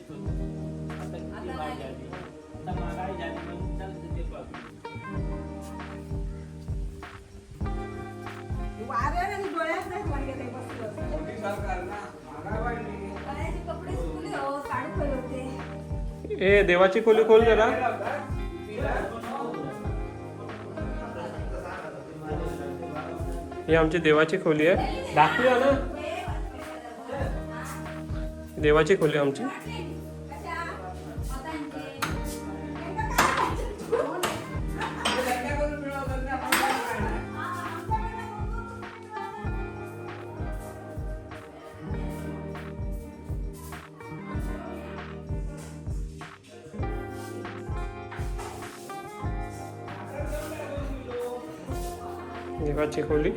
येतो. ए देवाची खोली खोल जरा. ही आमची देवाची खोली आहे. दाखवूया ना. देवाची खोली आमची. देवाची खोली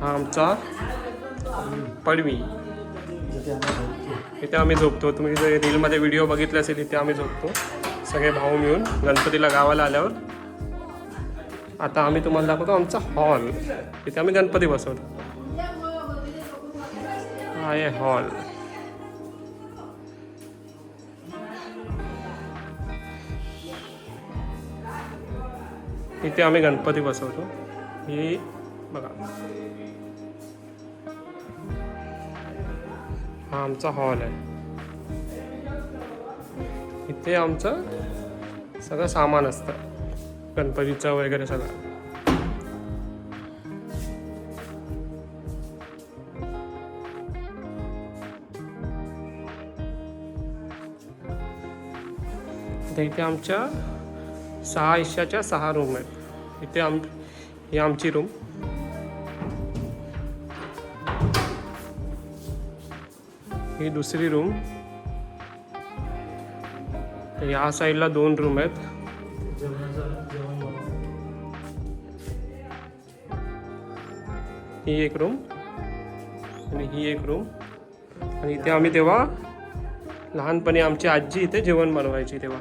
हा आमचा पडवी. इथे आम्ही झोपतो. तुम्ही जर रीलमध्ये व्हिडिओ बघितले असेल इथे आम्ही झोपतो. सगळे भाऊ मिळून गणपतीला गावाला आल्यावर. आता आम्ही तुम्हाला दाखवतो आमचा हॉल. इथे आम्ही गणपती बसवतो. हा आहे हॉल. इथे आम्ही गणपती बसवतो. ही बघा. हा आमचा हॉल आहे. इथे आमचं सगळं सामान असतं. गणपतीचं वगैरे सगळं. इथे आमच्या सहा हिश्श्याच्या सहा रूम आहेत. इथे आम ही आमची रूम ही दुसरी रूम या साईडला दोन रूम आहेत. ही एक रूम आणि ही एक रूम आणि इथे आम्ही तेव्हा लहानपणी आमची आजी इथे जेवण बनवायची तेव्हा.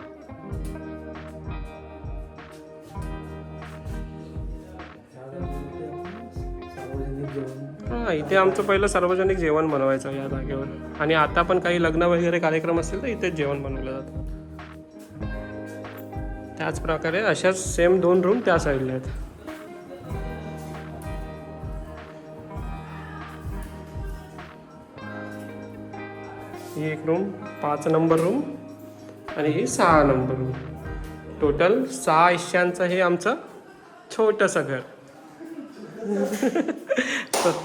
हा इथे आमचं पहिलं सार्वजनिक जेवण बनवायचं या जागेवर. आणि आता पण काही लग्न वगैरे कार्यक्रम असतील तर इथेच जेवण बनवलं जातं. त्याच प्रकारे अशाच सेम दोन रूम त्या साईडला आहेत. ही एक रूम पाच नंबर रूम आणि ही सहा नंबर रूम टोटल सहा हिश्श्यांचं हे आमचं छोटंसं घर. Çok